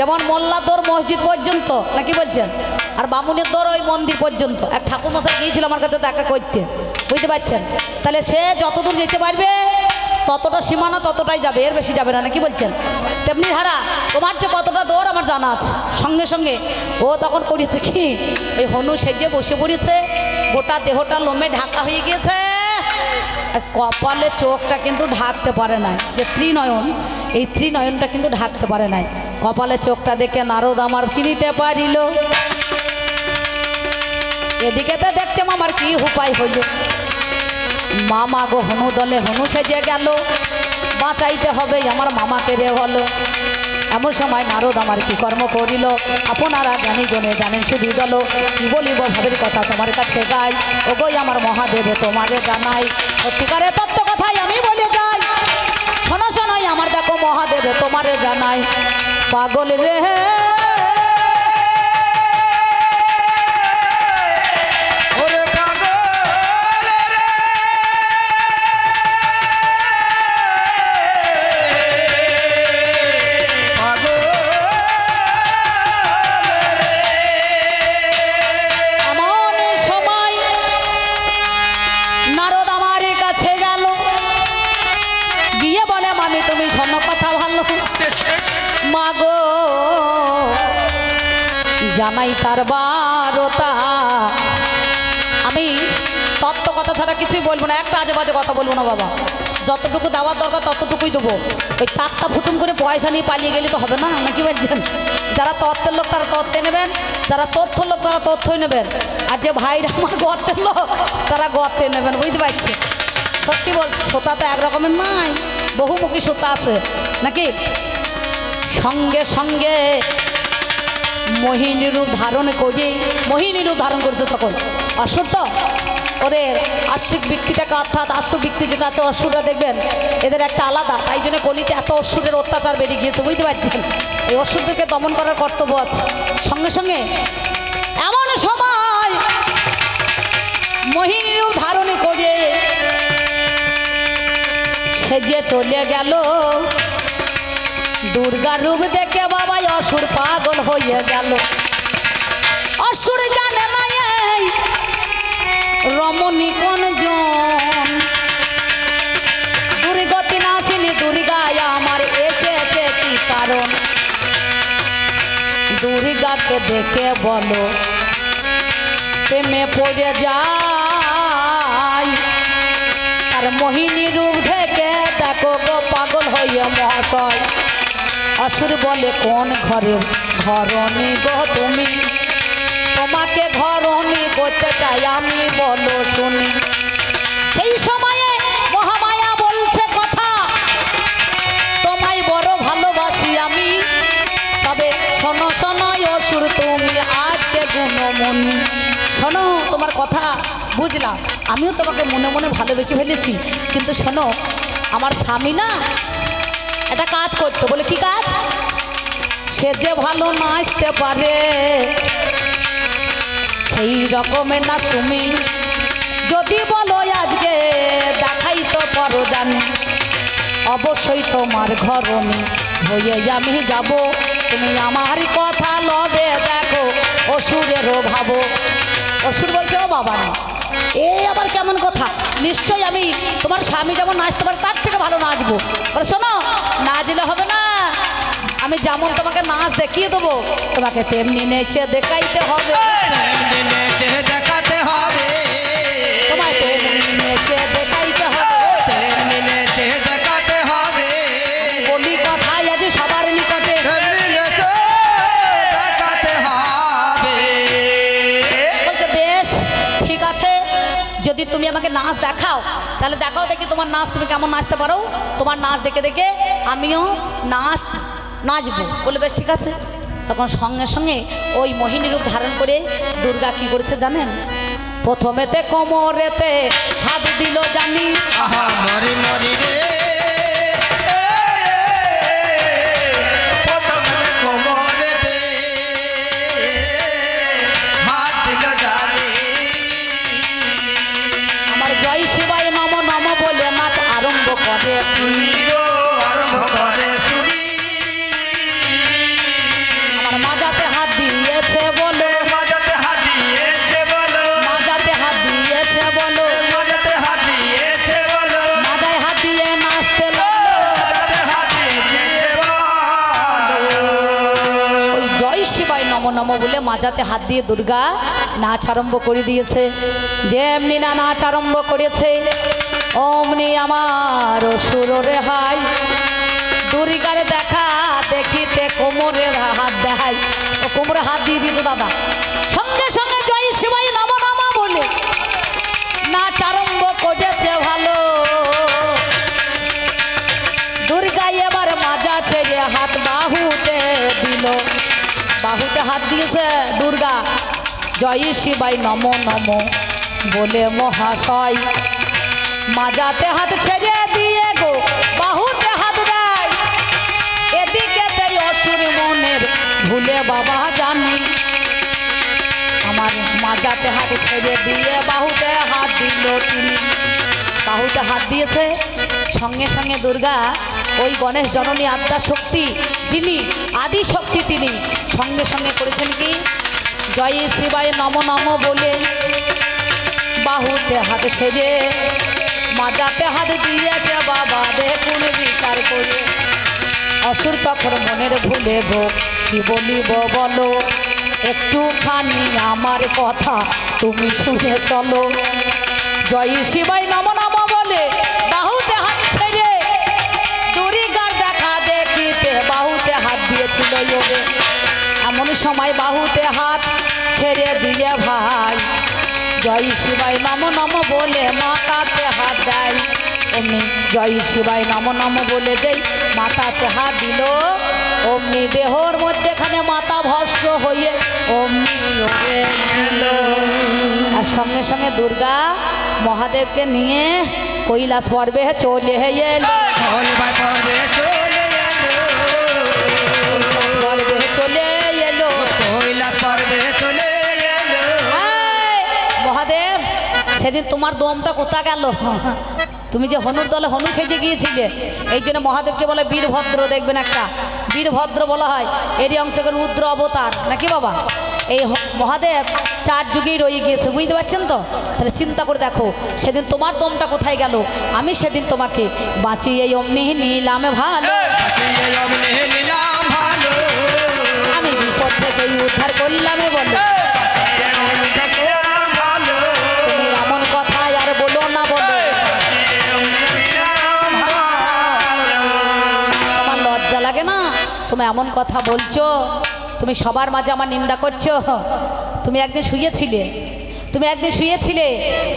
যেমন মোল্লা দৌড় মসজিদ পর্যন্ত নাকি বলছেন? আর বামুনের দৌড় ওই মন্দির পর্যন্ত। এক ঠাকুর মশাই গিয়েছিল আমার কাছে দেখা করতে। বুঝতে পারছেন? তাহলে সে যতদূর যেতে পারবে, ততটা সীমানা ততটাই যাবে, এর বেশি যাবে না নাকি বলছেন? তেমনি হারা, তোমার যে কতটা দৌড় আমার জানা আছে। সঙ্গে সঙ্গে, ও তখন করেছে কি? এই হনু সেজে বসে পড়েছে, গোটা দেহটা লোমে ঢাকা হয়ে গিয়েছে। আর কপালে চোখটা কিন্তু ঢাকতে পারে না যে ত্রিনয়ন, এই ত্রিনয়নটা কিন্তু ঢাকতে পারে নাই। কপালে চোখটা দেখে নারদ আমার চিনিতে পারিল। এদিকে তো দেখছে মামার কি উপায় হইল। মামা গো, হনু দলে হনু সেজে গেল। বাঁচাইতে হবে আমার মামাকে রে হলো। এমন সময় নারদ আমার কি কর্ম করিল? আপনারা জ্ঞানী জনে জানেন শুধু দল। কি বলিব ভাবের কথা তোমার কাছে গাই? ওগোই আমার মহাদেবে, তোমারে জানাই। সত্যিকারে তত্ত্ব কথাই আমি বলে যাই। শোনো শোনাই আমার দেখো মহাদেবে, তোমারে জানাই। পাগল রে। জামাই তার বারোতা। আমি তত্ত্ব কথা ছাড়া কিছুই বলব না, একটা আজে বাজে কথা বলব না বাবা। যতটুকু দেওয়ার দরকার ততটুকুই দেবো। ওই টাকটা ফুচুম করে পয়সা নিয়ে পালিয়ে গেলে তো হবে না, নাকি বলছেন? যারা তত্ত্বের লোক তারা তত্ত্বে নেবেন, যারা তথ্য লোক তারা তথ্যই নেবেন। আর যে ভাইরা আমার গর্তের লোক, তারা গর্তে নেবেন, বুঝতে পারছি সত্যি বলছি, সোতা তো এক রকমের নাই, বহুমুখী সোতা আছে, নাকি? সঙ্গে সঙ্গে মোহিনী রূপ ধারণ করে মোহিনী রূপ ধারণ করেছে তখন। অসুর তো, ওদের আশ্বিক বৃত্তিটাকে অর্থাৎ আশ্ব বৃত্তি যেটা আছে, অসুররা দেখবেন, এদের একটা আলাদা, তাই জন্য কলিতে এত অসুরের অত্যাচার বেড়ে গিয়েছে, বুঝতে পারছেন? এই অসুরদেরকে দমন করার কর্তব্য আছে। সঙ্গে সঙ্গে, এমন সময় মোহিনী রূপ ধারণ করে, সে যে চলে গেল দুর্গা রূপ দেখে বাবাই অসুর পাগল হয়ে গেল। অসুর জানে না এই রমণী কোন দুর্গতি নাসিনী দুর্গায় আমার এসেছে কি কারণ? দুর্গাকে দেখে বলো, প্রেমে পড়ে যায়। আর মোহিনী রূপ থেকে দেখো গো পাগল হইয়া মহাশয়। অসুর বলে, কোন ঘরের ঘরণী গো তুমি? তোমাকে ঘরণী করতে চাই আমি, বলো শুনি। সেই সময়ে মহামায়া বলছে কথা, তোমায় বড় ভালোবাসি আমি। তবে শোনো শোনো অসুর তুমি আজকে গুণমণি। শোনো, তোমার কথা বুঝলাম। আমিও তোমাকে মনে মনে ভালোবেসে ফেলেছি। কিন্তু শোনো, আমার স্বামী না একটা কাজ করতো, বলে, কি কাজ? সে যে ভালো নাচতে পারে, সেই রকমের না তুমি। যদি বলো আজকে দেখাই তো পারো জানি অবশ্যই তোমার ঘরণী হয়ে আমি যাব। তুমি আমার কথা লবে দেখো অসুরেরও ভাবো অসুর বলছে, ও বাবা না। এ আবার কেমন কথা? নিশ্চয়ই আমি তোমার স্বামী যেমন নাচতে পারে, তার থেকে ভালো নাচবো। বলে, শোনো, নাচলে হবে না। আমি যেমন তোমাকে নাচ দেখিয়ে দেবো, তোমাকে তেমনি নেচে দেখাইতে হবে। হবে তুমি আমাকে নাচ দেখাও, তাহলে দেখাও দেখি তোমার নাচ তুমি কেমন নাচতে পারো। তোমার নাচ দেখে দেখে আমিও নাচ, নাচবো। বলে বেশ ঠিক আছে। তখন সঙ্গে সঙ্গে ওই মোহিনী রূপ ধারণ করে দুর্গা কি করেছে জানেন? প্রথমেতে কোমরেতে হাত দিল জানি। আহা, মরি মরি রে। নম বলে মাজাতে হাত দিয়ে দুর্গা নাচ আরম্ভ করে দিয়েছে। যে এমনি না নাচ আরম্ভ করেছে, অমনি আমার সুর রে হাই। দুর্গারে দেখা দেখিতে কোমরে হাত দেখাই। ও কোমরে হাত দিয়ে দিয়েছে দাদা। সঙ্গে সঙ্গে জয় শিবাই নম নমা বলে নাচ আরম্ভ করেছে ভালো। দুর্গা এবার মাজা ছেড়ে হাত বাহুতে দিল। বাহুতে হাত দিয়েছে দুর্গা। জয় শিবাই নম নম বলে মহাশয়। মাজাতে হাত ছেড়ে দিয়ে গো, বাহুতে হাত দেয়। এদিকে অসুর মনের ভুলে বাবা জানি। আমার মাজাতে হাত ছেড়ে দিয়ে বাহুতে হাত দিল তিনি। বাহুতে হাত দিয়েছে। সঙ্গে সঙ্গে দুর্গা, ওই গণেশ জননী আত্মা শক্তি, যিনি আদি শক্তি তিনি সঙ্গে সঙ্গে করেছেন কি? জয় শিবায় নম নম বলে বাহুতে হাত ছেড়ে, মাজাতে হাত দিয়েছে বাবা দেখুন বিচার করে। অসুর তখন মনের ভুলে গো কি বলিব বলো? একটুখানি আমার কথা তুমি শুনে চলো। জয় শিবাই সময় বাহুতে হাত ছেড়ে দিয়ে ভাই। জয় শিবাই নম নম বলে মাতাতে হাত দেয়। অমনি জয় শিবাই নম নম বলে যেই মাতাতে হাত দিল। অমনি দেহর মধ্যেখানে মাতা ভস্য হয়ে অমনি ছিল। আর সঙ্গে সঙ্গে দুর্গা মহাদেবকে নিয়ে কৈলাস পর্বে চলে এলো। সেদিন তোমার দমটা কোথা গেল? তুমি যে হনুর দলে হনু সেজে গিয়েছিলে, এই জন্য মহাদেবকে বলে বীরভদ্র দেখবেন একটা। বীরভদ্র বলা হয়, এরই অংশকে রুদ্র অবতার, নাকি বাবা? এই মহাদেব চার যুগেই রয়ে গিয়েছে, বুঝতে পারছেন তো? তাহলে চিন্তা করে দেখো, সেদিন তোমার দমটা কোথায় গেল? আমি সেদিন তোমাকে বাঁচিয়ে অমনি নিলামে ভালো। আমি উদ্ধার করলামে তুমি এমন কথা বলছো? তুমি সবার মাঝে আমার নিন্দা করছ? তুমি একদিন শুয়েছিলে। তুমি একদিন শুয়েছিলে।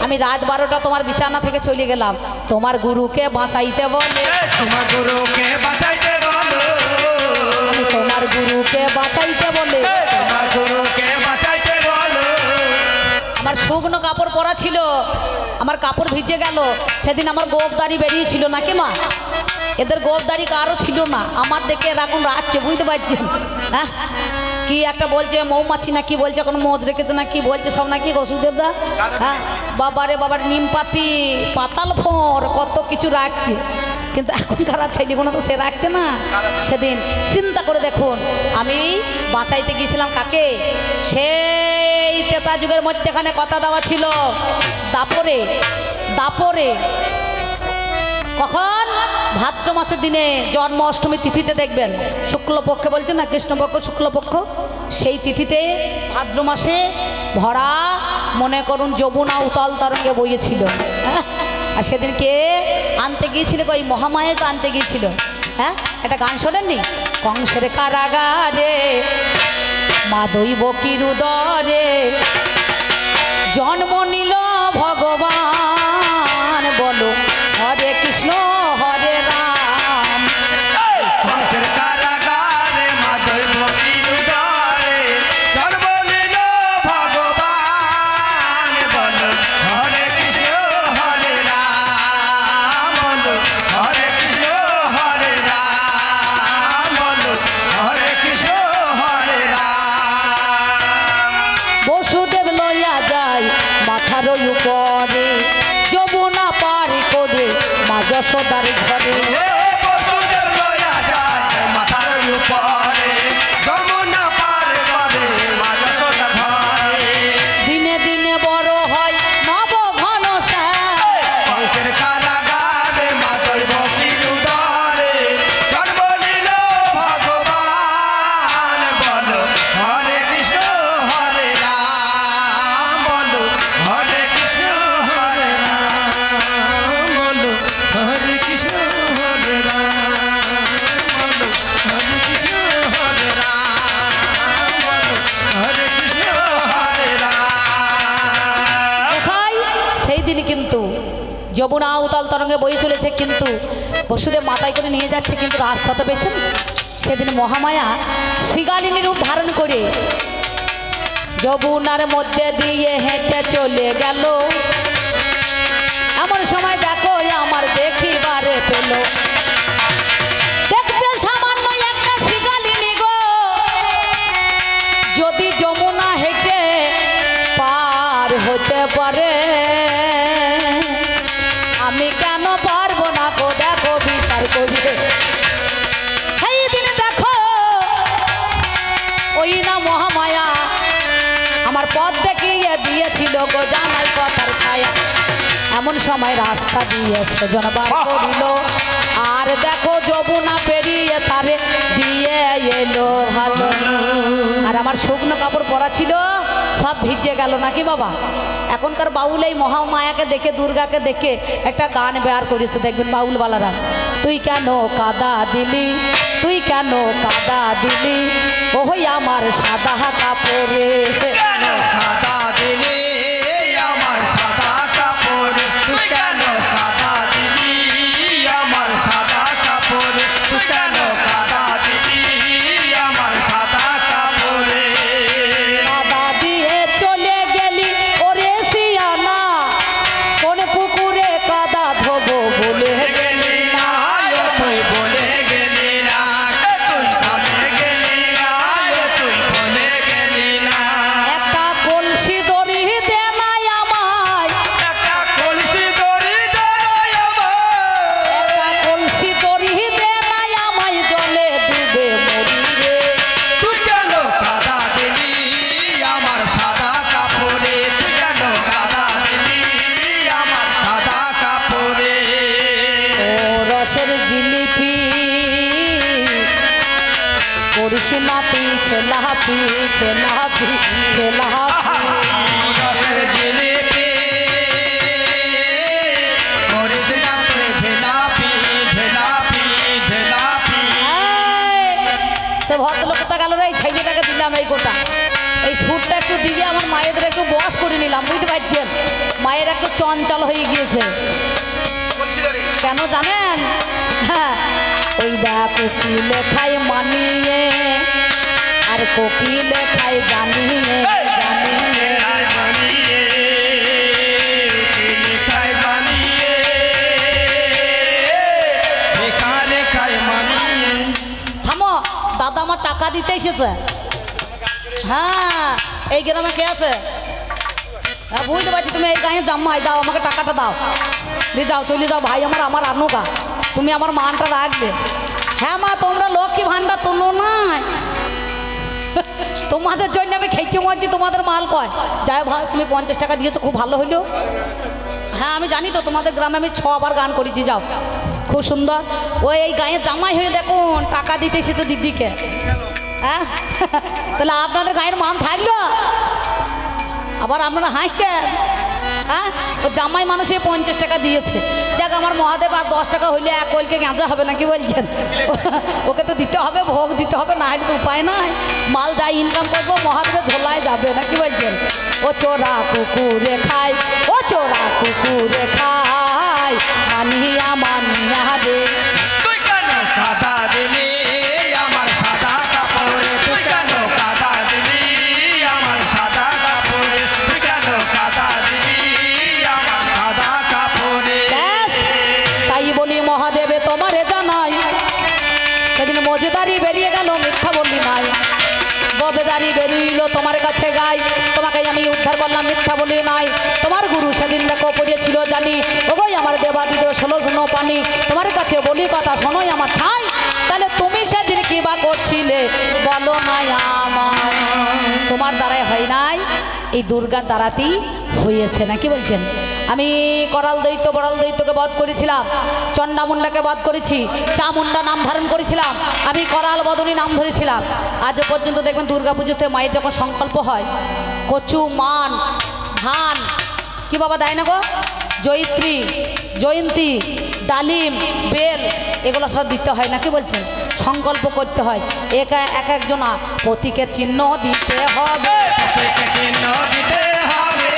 আমি রাত বারোটা তোমার বিছানা থেকে চলে গেলাম। তোমার গুরুকে বাঁচাইতে বলে। তোমার গুরুকে বাঁচাইতে বলো। তোমার গুরুকে বাঁচাইতে বলে। তোমার গুরুকে বাঁচাইতে বলো। আমার শুকনো কাপড় পরা ছিল। আমার কাপড় ভিজে গেল। সেদিন আমার গোপদারি বেরিয়েছিল নাকি মা? এদের গোপদারি কারও ছিল না। আমার দেখে এরকম রাখছে, বুঝতে পারছেন? হ্যাঁ? কি একটা বলছে, মৌমাছি না কি বলছে, কোনো মজ রেখেছে না কি বলছে, সব নাকি ওষুধের দা? হ্যাঁ? বাবারে বাবার নিম পাতি পাতাল ফোঁর কত কিছু রাখছে। কিন্তু এখনকার আর ছেলেগুলো তো সে রাখছে না। সেদিন চিন্তা করে দেখুন, আমি বাঁচাইতে গিয়েছিলাম কাকে? সেই তেতা যুগের মধ্যেখানে কথা দেওয়া ছিল। দাপরে দাপরে কখন? ভাদ্র মাসের দিনে জন্ম অষ্টমী তিথিতে দেখবেন, শুক্লপক্ষে বলছে না, কৃষ্ণপক্ষ, শুক্লপক্ষ? সেই তিথিতে ভাদ্র মাসে ভরা মনে করুন যমুনা উতল তরঙ্গে বইয়েছিল। হ্যাঁ? আর সেদিনকে আনতে গিয়েছিল ওই মহামায়ে তো আনতে গিয়েছিল। হ্যাঁ? একটা গান শোনেননি? কংসের কারাগারে মা দৈব কিরুদরে জন্ম নিল ভগবান, বলো। হরে কৃষ্ণ যশোদার ঘরে। যমুনা উতাল তরঙ্গে বই চলেছে কিন্তু বসুদেব মাথায় করে নিয়ে যাচ্ছে, কিন্তু রাস্তা তো পেয়েছেন সেদিন মহামায়া শিগালিনী রূপ ধারণ করে যবুনার মধ্যে দিয়ে হেঁটে চলে গেল। এমন সময় রাস্তা দিয়ে সেজন বার করিল আর দেখো যমুনা পেরিয়ে তারে দিয়ে এলো ভালো। আর আমার শুকনো কাপড় পরা ছিল সব ভিজে গেল নাকি বাবা? এখনকার বাউল এই মহামায়াকে দেখে দুর্গাকে দেখে একটা গান বের করেছে দেখবেন বাউলওয়ালারা। তুই কেন কাদা দিলি? তুই কেন কাদা দিলি? ওই আমার সাদা কাপড়ে। কাদা দিলে? সে ভদ্রলোক কোথা গেল রে? এই ছেলেটাকে দিলাম এই গোটা এই সুরটা একটু দিয়ে আমার মায়েদের একটু বস করে নিলাম, বুঝতে পারছেন? মায়ের একটু চঞ্চল হয়ে গিয়েছে। কেন জানেন? হ্যাঁ ওই দা কোকিল খায় মানিয়ে, আর কোকিল খায় জানিয়ে। জানিয়ে আমার টাকা দিতে এসেছে। হ্যাঁ এই গ্রামে কে আছে? হ্যাঁ বুঝতে পারছি, তুমি এই গায়ে জাম্মাই দাও, আমাকে টাকাটা দাও। দিয়ে যাও, চলে যাও, ভাই, আমার আমার আনুকা তুমি আমার মানটা রাখবে হ্যাঁ মা, তোমরা লক্ষ্মী ভান্ডার তোলো নাই তোমাদের জন্য আমি খেটে মারছি, তোমাদের মাল কয়? যাই ভাই, তুমি পঞ্চাশ টাকা দিয়েছ, খুব ভালো হইল হ্যাঁ আমি জানি তো, তোমাদের গ্রামে আমি ছবার গান করেছি, যাও। খুব সুন্দর। ওই এই গায়ে জামাই হয়ে দেখুন, টাকা দিতে এসেছে দিদিকে। হ্যাঁ? তাহলে আপনাদের গায়ের মান থাকল? আবার আপনারা হাসছেন? হ্যাঁ? ও জামাই মানুষে পঞ্চাশ টাকা দিয়েছে। যাক, আমার মহাদেব আর দশ টাকা হইলে এক কলকে গাঁজা হবে নাকি বলছেন? ওকে তো দিতে হবে, ভোগ দিতে হবে, না হলে তো উপায় নাই। মাল যাই ইনকাম করব, মহাদেবের ঝোলায় যাবে নাকি বলছেন? ও চোরা কুকুরে খায়, ও চোরা কুকুরে খায়। মানিয়া মানিয়া রে। ববেদারি বেরিয়েছিল তোমার কাছে গাই। তোমাকে আমি উদ্ধার করলাম, মিথ্যা বলি নাই। তোমার গুরু সেদিন দেখো পড়েছিল জানি। ওগোই আমার দেবাদিদ ষোলো শূন্য পানি। তোমার কাছে বলি কথা, শোনোই আমার ঠাই। তাহলে তুমি সেদিন কী বা করছিলে? বলো নাই আমার তোমার দ্বারাই হয় নাই। এই দুর্গার দ্বারাতেই হয়েছে নাকি বলছেন? আমি করাল দৈত্য বড়াল দৈত্যকে বধ করেছিলাম চণ্ডামুন্ডাকে বধ করেছি চামুন্ডা নাম ধারণ করেছিলাম, আমি করাল বদনী নাম ধরেছিলাম। আজ পর্যন্ত দেখবেন দুর্গা পুজোতে মায়ের যখন সংকল্প হয়, কচু, মান, ধান, কি বাবা দেয় না গো? জয়িত্রী, জয়ন্তী, ডালিম, বেল, এগুলো সব দিতে হয় নাকি বলছেন? সংকল্প করতে হয়। এক এক একজনা প্রতীকের চিহ্ন দিতে হবে। চিহ্ন দিতে হবে।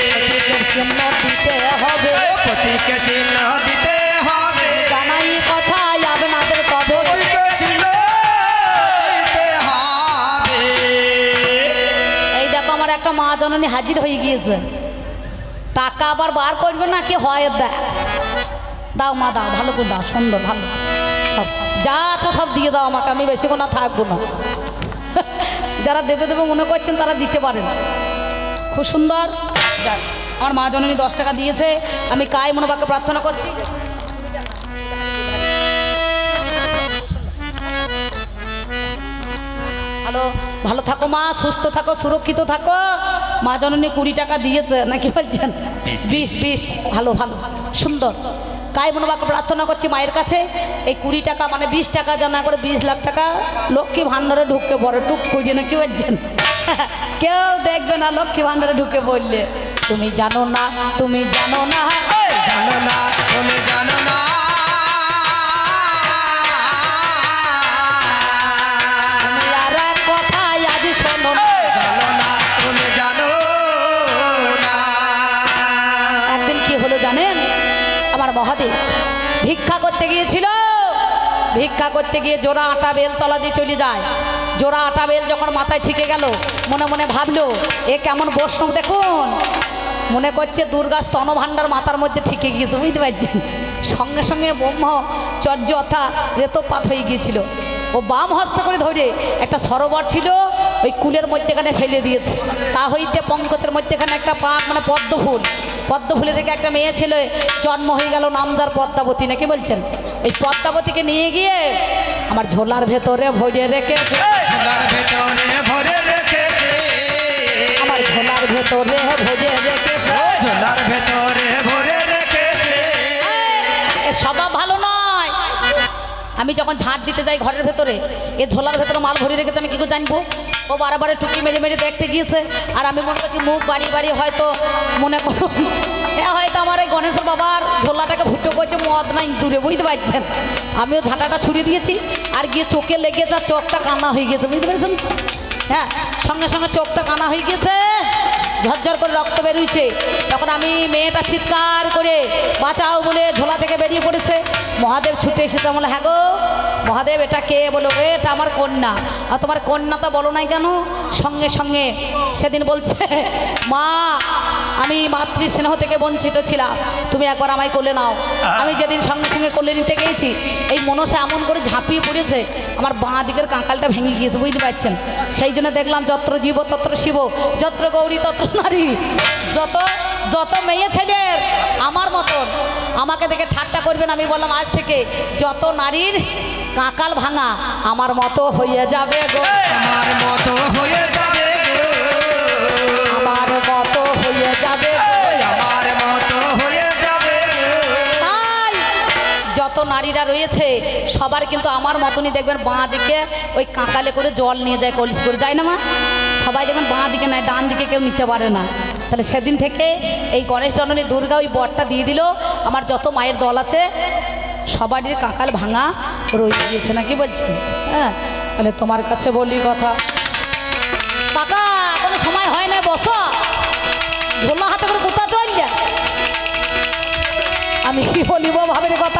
প্রতীকের চিহ্ন দিতে হবে। পতিকে চিহ্ন দিতে হবে। জানাই কথাই আপনাদের চিহ্ন দিতে হবে। এই দেখো আমার একটা মা জননী হাজির হয়ে গিয়েছে। টাকা আবার বার করবে না কি হয় দেখ। দাও মা দাও ভালো করে দাও সুন্দর ভালো। দাও। যা আছে সব দিয়ে দাও আমাকে আমি বেশিক্ষণ আর থাকব না। যারা দেবে দেবে মনে করছেন তারা দিতে পারেন। খুব সুন্দর। যাক আমার মা জননী দশ টাকা দিয়েছে আমি কায় মনোবাক্যে প্রার্থনা করছি। ভালো ভালো থাকো মা সুস্থ থাকো সুরক্ষিত থাকো। মা জননী কুড়ি টাকা দিয়েছে নাকি বলছেন? বিশ বিশ। ভালো ভালো। সুন্দর। কাই মনোবাক্য প্রার্থনা করছি মায়ের কাছে? এই কুড়ি টাকা মানে বিশ টাকা, জানা করে বিশ লাখ টাকা লক্ষ্মী ভাণ্ডারে ঢুকে পড়ে। টুক না কেউ বলছেন কেউ দেখবে না লক্ষ্মী ভাণ্ডারে ঢুকে বললে তুমি জানো না, তুমি জানো না। জানো না, তুমি জানো না। ভিক্ষা করতে গিয়েছিল। ভিক্ষা করতে গিয়ে জোড়া আটা বেল তলা দিয়ে চলে যায়। জোড়া আটা বেল যখন মাথায় ঠিকে গেল, মনে মনে ভাবলো, এ কেমন বৈষ্ণব দেখুন। মনে করছে দুর্গা স্তনভাণ্ডার মাথার মধ্যে ঠিকে গিয়েছে, বুঝতে পারছেন? সঙ্গে সঙ্গে ব্রহ্মচর্য অর্থাৎ রেতপাত হয়ে গিয়েছিল। ও বাম হস্ত করে ধরে একটা সরোবর ছিল, ওই কুলের মধ্যেখানে ফেলে দিয়েছে। তা হইতে পঙ্কজের মধ্যেখানে একটা পা মানে পদ্ম ফুল। পদ্ম ফুলে থেকে একটা মেয়ে ছিল জন্ম হয়ে গেল নামজার পদ্মাবতী নাকি বলছেন? এই পদ্মাবতীকে নিয়ে গিয়ে আমার ঝোলার ভেতরে ভরে রেখে সবা রেখেছে। আমার ঝোলার ভেতরে ভরে রেখে ঝোলার ভেতরে ভরে রেখেছে। এ ভালো আমি যখন ঝাঁট দিতে যাই ঘরের ভেতরে, এ ঝোলার ভেতরে মাল ভরে রেখেছে, আমি কি করে জানব? ও বারে টুকি মেরে মেরে দেখতে গিয়েছে, আর আমি মনে করছি মুখ বাড়ি বাড়ি হয়তো মনে এ হয়তো আমার এই গণেশের বাবার ঝোলাটাকে ফুটো করছে, মদ নাই, দূরে বুঝতে পারছেন? আমিও ঝাঁটাটা ছুড়ে দিয়েছি, আর গিয়ে চোখে লেগে যা চোখটা কান্না হয়ে গেছে বুঝতে পেরেছেন? হ্যাঁ সঙ্গে সঙ্গে চোখটা কানা হয়ে গেছে ঝরঝর করে রক্ত বেরুইছে। তখন আমি মেয়েটা চিৎকার করে বাঁচাও বলে ঝোলা থেকে বেরিয়ে পড়েছে। মহাদেব ছুটে এসেছে বলে হ্যাঁ গো মহাদেব, এটা কে বলো? এটা আমার কন্যা। আর তোমার কন্যা তো বলো নাই কেন? সঙ্গে সঙ্গে সেদিন বলছে, মা, আমি মাতৃ স্নেহ থেকে বঞ্চিত ছিলাম। তুমি একবার আমায় কোলে নাও। আমি যেদিন সঙ্গে সঙ্গে কোলে নিতে গিয়েছি, এই মনসা এমন করে ঝাঁপিয়ে পড়েছে, আমার বাঁ দিকের কাঁকালটা ভেঙে গিয়েছে, বুঝতে পারছেন? সেই জন্য দেখলাম যত্র জীব, তত্র শিব, যত্র গৌরী, তত্র নারী, যত যত মেয়ে ছেলের আমার মতন আমাকে দেখে ঠাট্টা করবেন আমি বললাম আজ থেকে যত নারীর কাকাল ভাঙা আমার মতো হয়ে যাবে গো। আমার মতো হয়ে যাবে গো। আমার মতো হয়ে যাবে গো। যত নারীরা রয়েছে, সবার কিন্তু আমার মতনই দেখবেন বাঁ দিকে ওই কাঁকালে করে জল নিয়ে যায়, কলসি করে। যায় না মা? সবাই দেখবেন বাঁ দিকে নেয়, ডান দিকে কেউ নিতে পারে না। তাহলে সেদিন থেকে এই গণেশ জননী দুর্গা ওই বরটা দিয়ে দিল। আমার যত মায়ের দল আছে, সবারই কাকাল ভাঙা রয়ে গিয়েছে নাকি বলছেন হ্যাঁ তাহলে তোমার কাছে বলি কথা। কাকা, কোনো সময় হয় না, বসো। ঝোলা হাতে করে কোথা চললে? আমি কি বলিব ভাবের কথা?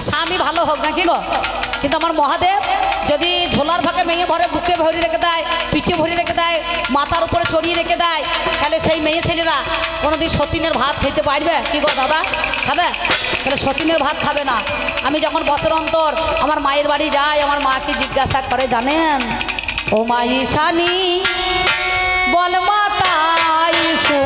আমার স্বামী ভালো হোক না কি গো? কিন্তু আমার মহাদেব, যদি ঝোলার ফাঁকে মেয়ে ভরে বুকে ভরে রেখে দেয়, পিঠে ভরে রেখে দেয়, মাথার উপরে চড়িয়ে রেখে দেয়, তাহলে সেই মেয়ে ছেলেরা কোনোদিন সতীনের ভাত খেতে পারবে? কি গো দাদা? খাবে? তাহলে সতীনের ভাত খাবে না। আমি যখন বছর অন্তর আমার মায়ের বাড়ি যাই, আমার মাকে জিজ্ঞাসা করে, জানেন? ও মা ইশানি বল মাতা ইসু